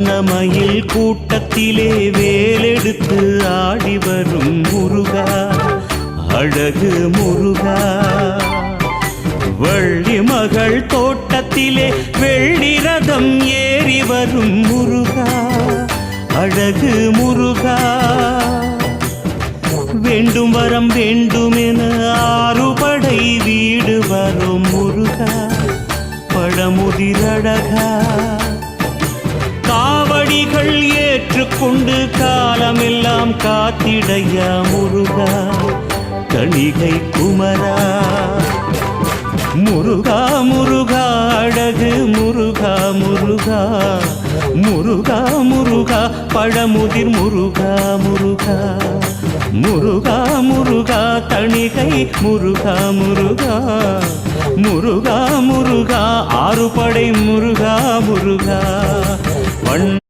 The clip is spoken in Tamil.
மயில் கூட்டத்திலே வேலெடுத்து ஆடி வரும் முருகா அழகு முருகா. வள்ளி மகள் தோட்டத்திலே வெள்ளி ரதம் ஏறி வரும் முருகா அழகு முருகா. வேண்டும் வரம் வேண்டுமென ஆறுபடை வீடு வரும் முருகா பழமுதிரழகா காவடிகள் ஏற்றுக்கொண்டு காலமெல்லாம் காத்திடையா முருகா கணிகை குமரா. முருகா முருகா அழகு முருகா முருகா. முருகா முருகா பழமுதிர் முருகா முருகா. முருகா முருகா தணிகை முருகா முருகா. முருகா முருகா ஆறுபடை முருகா முருகா.